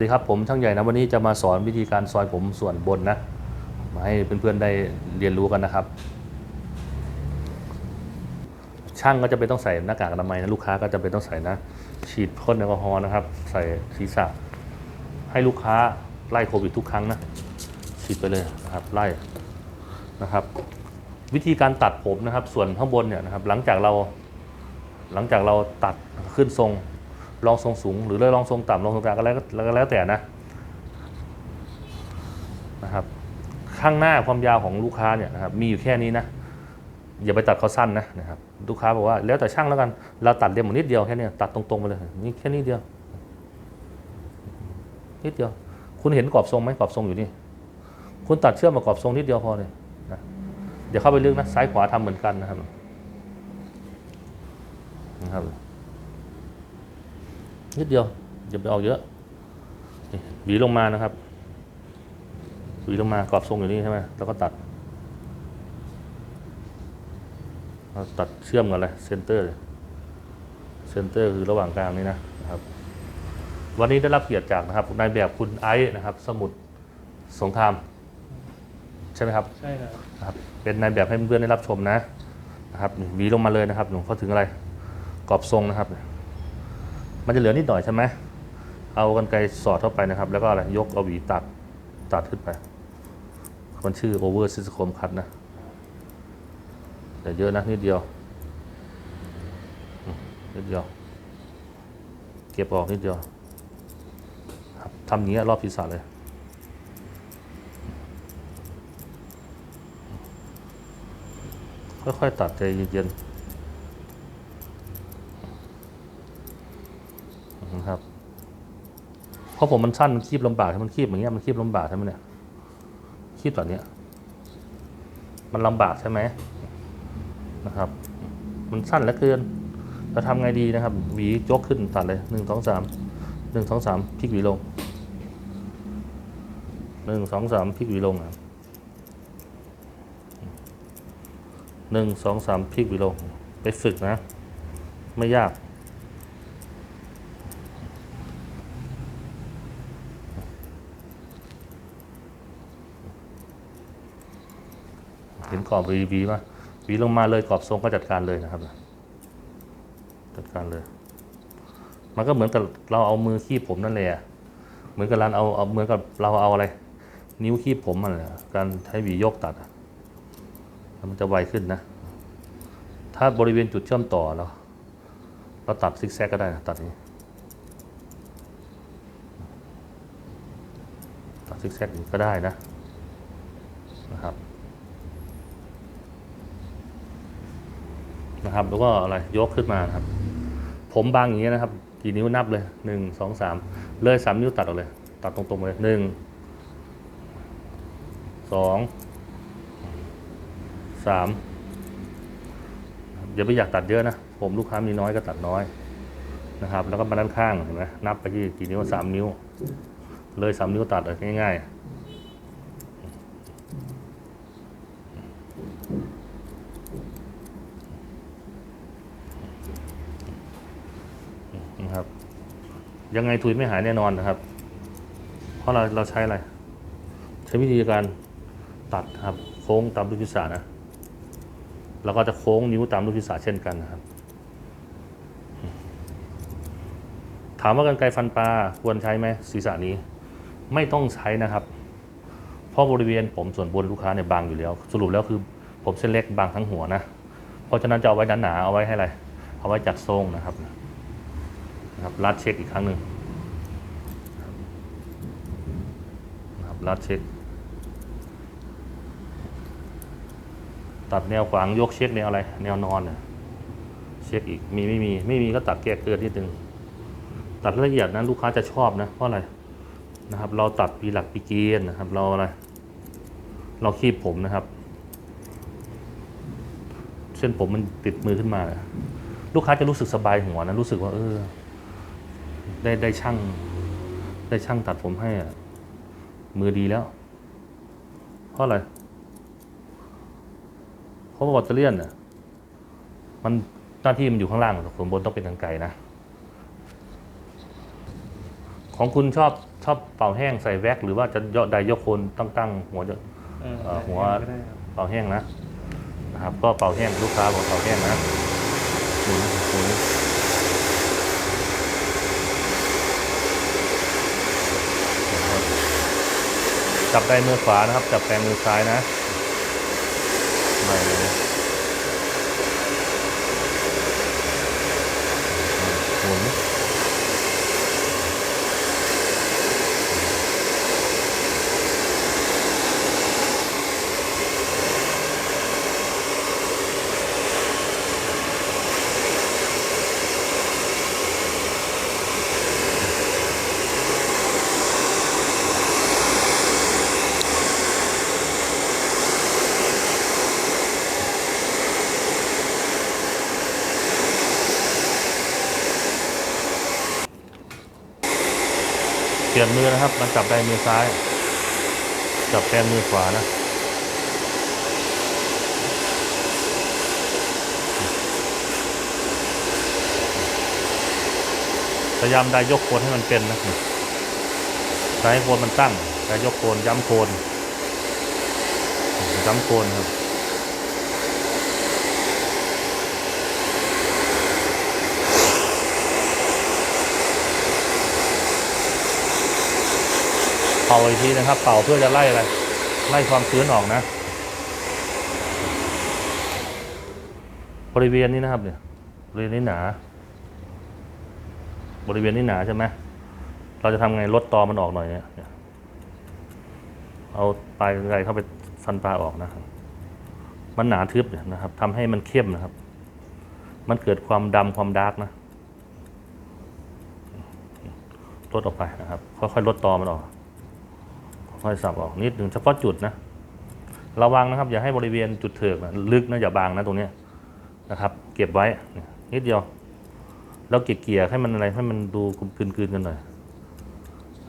สวัสดีครับผมช่างใหญ่นะวันนี้จะมาสอนวิธีการซอยผมส่วนบนนะ มาให้เพื่อนๆได้เรียนรู้กันนะครับ ช่างก็จะเป็นต้องใส่หน้ากากอนามัยนะลูกค้าก็จะเป็นต้องใส่นะ ฉีดพ่นแอลกอฮอล์นะครับ ใส่ศีรษะ ให้ลูกค้าไล่โควิดทุกครั้งนะฉีดไปเลยนะครับไล่นะครับ วิธีการตัดผมนะครับ ส่วนข้างบนเนี่ยนะครับ หลังจากเราหลังจากเราตัดขึ้นทรง รองทรงสูง หรือเลยรองทรงต่ำรองทรงกลางก็แล้วก็แล้วแต่นะนะครับข้างหน้าความยาวของลูกค้าเนี่ยนะครับมีอยู่แค่นี้นะอย่าไปตัดเขาสั้นนะนะครับลูกค้าบอกว่าแล้วแต่ช่างแล้วกันเราตัดเรียมหมดนิดเดียวแค่นี้ตัดตรงๆไปเลยนี่แค่นี้เดียวนิดเดียว คุณเห็นกรอบทรงไหมกรอบทรงอยู่นี่คุณตัดเชื่อมมากรอบทรงนิดเดียวพอเลยนะเดี๋ยวเข้าไปเลึกนะซ้ายขวาทำเหมือนกันนะครับนะครับ นิดเดียวอย่าไปเอาเยอะนี่หวีลงมานะครับหวีลงมากรอบทรงอยู่นี่ใช่ไหมแล้วก็ตัดเราตัดเชื่อมกันเลยเซนเตอร์เลยเซนเตอร์คือระหว่างกลางนี่นะนะครับ วันนี้ได้รับเกียรติจากนะครับนายแบบคุณไอซ์นะครับ สมุทรสงคราม ใช่ไหมครับ ใช่ครับนะครับเป็นนายแบบให้เพื่อนๆได้รับชมนะนะครับนี่หวีลงมาเลยนะครับหนูเขาถึงอะไรกรอบทรงนะครับ มันจะเหลือนิดหน่อยใช่ไหมเอากันไกรสอดเข้าไปนะครับ แล้วก็อะไรยกเอาหวีตัดตัดขึ้นไปมันชื่อ over s y s c o m cut นะแต่เยอะนะนิดเดียวนิดเดียว เก็บออกนิดเดียวครับทำนี้รอบศีรษะเลยค่อยๆตัดใจเย็นๆนะครับ เพราะผมมันสั้นมันคีบลำบากมันคีบอย่างเงี้ยมันคีบลำบากใช่ไหมเนี่ยคีบแบบเนี้ยมันลำบากใช่ไหมนะครับ มันสั้นเหลือเกินจะทำไงดีนะครับหวียกขึ้นตัดเลยหนึ่งสองสามหนึ่งสองสามพลิกหวีลงหนึ่งสองสามพลิกหวีลงนะครับหนึ่งสองสามพลิกหวิโลงไปฝึกนะ ไม่ยาก เห็นกรอบวีวีมาวีลงมาเลยกรอบทรงก็จัดการเลยนะครับ จัดการเลย มันก็เหมือนกับเราเอามือคีบผมนั่นแหละเหมือนกับเราเอาเอาเหมือนกับเราเอาอะไร นิ้วคีบผมมันแหละการใช้วียกตัดอะมันจะไวขึ้นนะ ถ้าบริเวณจุดเชื่อมต่อเราเราตัดซิกแซกก็ได้นะตัดนี้ตัดซิกแซกก็ได้นะนะครับ นะครับ แล้วก็อะไรยกขึ้นมานะครับ ผมบางอย่างเงี้นะครับ กี่นิ้วนับเลยหนึ่งสองสามเลยสามนิ้วตัดออกเลย ตัดตรงๆเลยหนึ่งสองสามอย่าไปอยากตัดเยอะนะ ผมลูกค้ามีน้อยก็ตัดน้อยนะครับ แล้วก็มาด้านข้างเห็นไหมนับไปที่กี่นิ้วสามนิ้ว เลยสามนิ้วตัดเลยง่ายๆ ครับ ยังไงทุยไม่หายแน่นอนนะครับ เพราะเราเราใช้อะไร ใช้วิธีการตัดครับ โค้งตามรูปพิศานะแล้วก็จะโค้งนิ้วตามรูปศีรษะเช่นกันนะครับ ถามว่ากันไกรฟันปลาควรใช้ไหมศีรษะนี้ ไม่ต้องใช้นะครับ เพราะบริเวณผมส่วนบนลูกค้าเนี่ยบางอยู่แล้ว สรุปแล้วคือผมเส้นเล็กบางทั้งหัวนะ เพราะฉะนั้นจะเอาไว้หนาๆเอาไว้ให้อะไร เอาไว้จัดทรงนะครับ นะครับรัดเช็คอีกครั้งหนึ่งนะครับรัดเช็ค ตัดแนวขวางยกเช็คแนวอะไร แนวนอนเนี่ยเช็คอีกมีไม่มีไม่มีก็ตัดแก้เกินนิดนึงตัดละเอียดนะลูกค้าจะชอบนะเพราะอะไรนะครับ เราตัดปีหลักปีเกณฑ์นะครับ เราอะไร เราคีบผมนะครับ เส้นผมมันติดมือขึ้นมา ลูกค้าจะรู้สึกสบายหัวนะรู้สึกว่าเออ ได้ได้ช่าง ได้ช่างตัดผมให้อะมือดีแล้ว เพราะอะไร เพราะว่าบอตเตอเลียนเนี่ยมันหน้าที่มันอยู่ข้างล่างส่วนบนต้องเป็นทางไกลนะ ของคุณชอบชชอบเป่าแห้งใส่แว็ก หรือว่าจะยอดใดยกโคนตั้งตั้งหัวจะเออเอ่อหัวก็ได้ครับเป่าแห้งนะนะครับ ก็เป่าแห้งลูกค้าบอกเป่าแห้งนะหมุนหมุน จับได้มือขวานะครับ จับแปลงมือซ้ายนะ ลี่ยนมือนะครับ มันจับได้มือซ้ายจับแกนมือขวานะพยายามได้ยกโคนให้มันเป็นนะได้โคนมันตั้งได้ยกโคนย้ำโคนย้ำโคนครับ เป่าอีกทีนะครับ เป่าเพื่อจะไล่อะไร ไล่ความชื้นออกนะ บริเวณนี้นะครับเนี่ยบริเวณนี้หนา บริเวณนี้หนาใช่ไหมเราจะทำไงลดตอมันออกหน่อยเนี่ย เอาปลายอะไรเข้าไปฟันปลาออกนะครับ มันหนาทึบเนี่ยนะครับทำให้มันเข้มนะครับ มันเกิดความดำความดาร์กนะลดออกไปนะครับ ค่อยๆลดตอมันออก ค่อยสับออกนิดหนึ่งเฉพาะจุดนะ ระวังนะครับ อย่าให้บริเวณจุดเถิกนะลึกนะอย่าบางนะตรงนี้นะครับ เก็บไว้นิดเดียว แล้วเกลี่ยๆให้มันอะไรให้มันดูกลืนๆกันหน่อย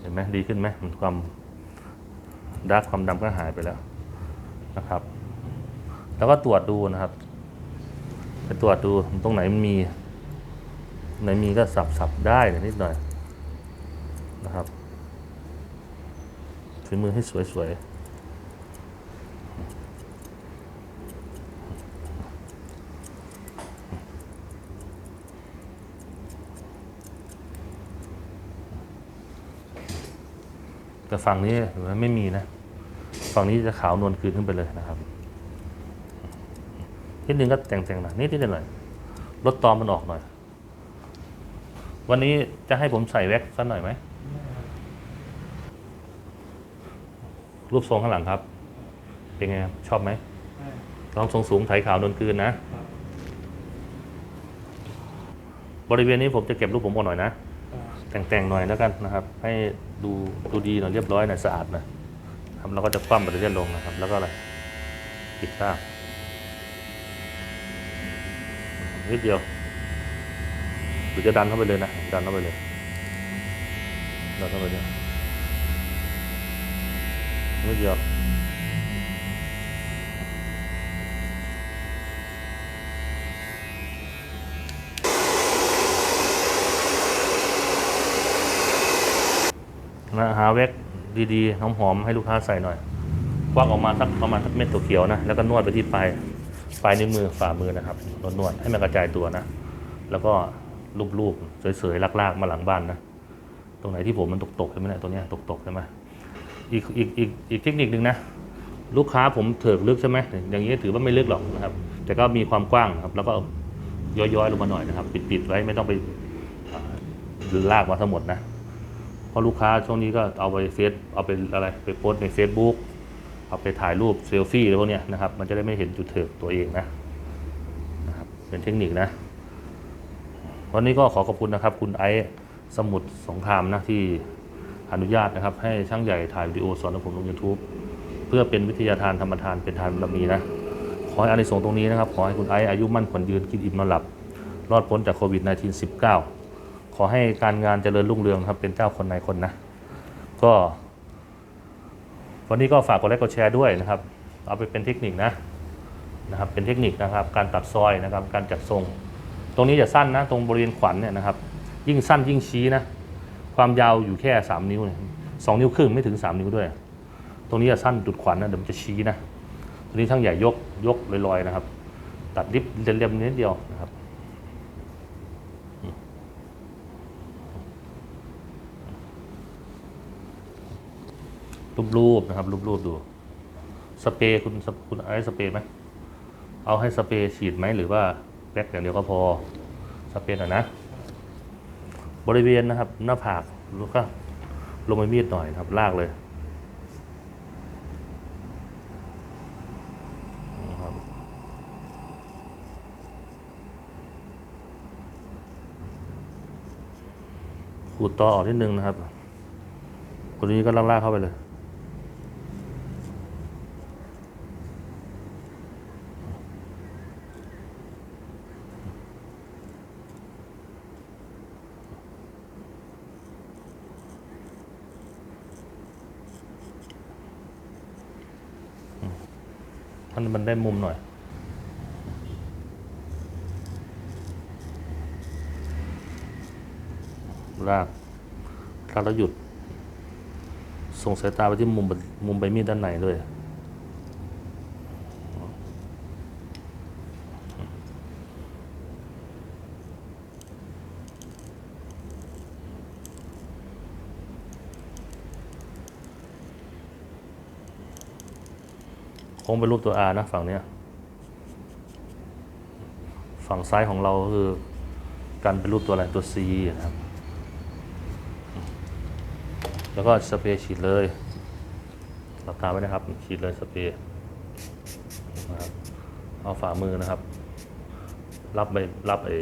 เห็นไหมดีขึ้นไหมมันความดาร์กความดำก็หายไปแล้วนะครับ แล้วก็ตรวจดูนะครับไปตรวจดูตรงไหนมันมีไหนมีก็สับๆได้นิดหน่อยนะครับ ฝีมือให้สวยๆ แต่ฝั่งนี้เห็นไมไม่มีนะ ฝั่งนี้จะขาวนวลคืนขึ้นไปเลยนะครับ นิดนึงก็แต่งๆหน่อยนิดนิดหน่อยลดตอมมันออกหน่อย วันนี้จะให้ผมใส่แว็กซ์สักหน่อยไหม รูปทรงข้างหลังครับ เป็นไงครับชอบไหมลองทรงสูงไถขาวนวลคืนนะ บริเวณนี้ผมจะเก็บรูปผมออกหน่อยนะ แต่งๆหน่อยแล้วกันนะครับ ให้ดูดูดีหน่อยเรียบร้อยหน่อยสะอาดหน่อยครับแล้วก็จะคว่ำบัตเตอร์ลงนะครับ แล้วก็อะไรปิดตานิดเดียวหรือจะดันเข้าไปเลยนะดันเข้าไปเลยดันเข้าไปเลย นิดเดียวนะหาเวกดีๆหอมๆให้ลูกค้าใส่หน่อยควักออกมาสักประมาณสักเม็ดตัวเขียวนะ แล้วก็นวดไปที่ปลายปลายนิ้วมือฝ่ามือนะครับนวดๆให้มันกระจายตัวนะ แล้วก็ลูบๆสวยๆลากๆมาหลังบ้านนะ ตรงไหนที่ผมมันตกๆใช่ไหมเนี่ยตรงเนี้ยตกๆใช่ไหม อีกอีกอีกอีกเทคนิคหนึ่งนะลูกค้าผมเถิกลึกใช่ไหมอย่างนี้ถือว่าไม่ลึกหรอกนะครับ แต่ก็มีความกว้างครับ แล้วก็ย้อยๆลงมาหน่อยนะครับ ปิดๆไว้ไม่ต้องไปลากมาทั้งหมดนะเพราะลูกค้าช่วงนี้ก็เอาไปเฟซเอาไปอะไรไปโพสใน Facebook เอาไปถ่ายรูปเซลฟี่อะไรพวกเนี้ยนะครับ มันจะได้ไม่เห็นจุดเถิกตัวเองนะนะครับ เป็นเทคนิคนะวันนี้ก็ขอขอบคุณนะครับ คุณไอซ์สมุทรสงครามนะที่ อนุญาตนะครับ ให้ช่างใหญ่ถ่ายวิดีโอสอนผมลง YouTube เพื่อเป็นวิทยาทานธรรมทานเป็นทานบารมีนะ ขอให้อานิสงส์ตรงนี้นะครับ ขอให้คุณไอซ์อายุมั่นขวัญยืนกินอิ่มนอนหลับ รอดพ้นจากโควิด -19 19 ขอให้การงานเจริญรุ่งเรืองครับเป็นเจ้าคนนายคนนะ ก็วันนี้ก็ฝากกดไลค์กดแชร์ด้วยนะครับ เอาไปเป็นเทคนิคนะนะครับ เป็นเทคนิคนะครับ การตัดซอยนะครับ การจัดทรง ตรงนี้จะสั้นนะ ตรงบริเวณขวัญเนี่ยนะครับ ยิ่งสั้นยิ่งชี้นะ ความยาวอยู่แค่ 3 นิ้วเนี่ยสองนิ้วครึ่งไม่ถึงสามนิ้วด้วย ตรงนี้จะสั้นดุดขวัญนะเดี๋ยวมันจะชี้นะตรงนี้ช่างใหญ่ยกยกลอยๆนะครับ ตัดริบเรียบๆนิดเดียวนะครับรูปๆนะครับรูปๆดู สเปรย์คุณคุณไอ้สเปรย์ไหมเอาให้สเปรย์ฉีดไหมหรือว่าแป๊กอย่างเดียวก็พอ สเปรย์หน่อยนะ บริเวณนะครับ หน้าผากแล้วก็ลงไปมีดหน่อยครับ ลากเลยขูดต่อออกนิดนึงนะครับคนนี้ก็ลากๆเข้าไปเลย มันได้มุมหน่อย ลากลากแล้วหยุด ส่งสายตาไปที่มุมมุมใบมีดด้านในด้วย ค้งเป็นรูปตัว R นะฝั่งเนี้ยฝั่งซ้ายของเราคือกันเป็นรูปตัวอะไรตัว C นะครับ แล้วก็สเปรย์ฉีดเลยหลับตาไว้นะครับ ฉีดเลยสเปรย์นะครับเอาฝ่ามือนะครับ รับไปรับไอ้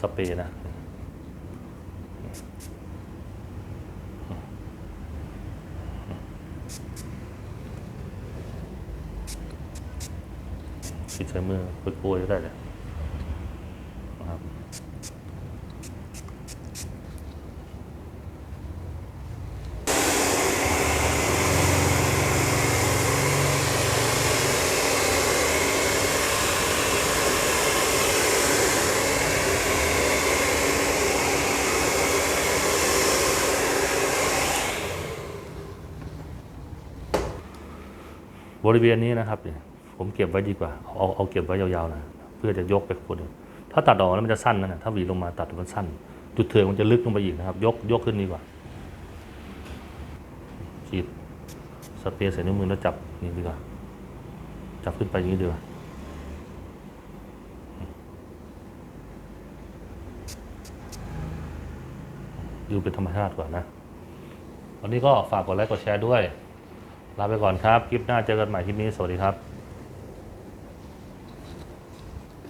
สเปรย์นะ ใช้มือโปรยๆก็ได้เลยนะครับบริเวณนี้นะครับเนี่ย ผมเก็บไว้ดีกว่า เอาเอาเก็บไว้ยาวๆนะเพื่อจะยกไปคนถ้าตัดออกแล้วมันจะสั้นนะถ้าหวีลงมาตัดมันสั้น จุดเถื่อนมันจะลึกลงไปอีกนะครับ ยกยกขึ้นดีกว่าฉีดสเปรย์ใส่นิ้วมือแล้วจับนี่ดีกว่าจับขึ้นไปอย่างนี้ดีกว่าดูเป็นธรรมชาติกว่านะ วันนี้ก็ฝากกดไลค์กดแชร์ด้วย ลาไปก่อนครับ คลิปหน้าเจอกันใหม่คลิปนี้ สวัสดีครับ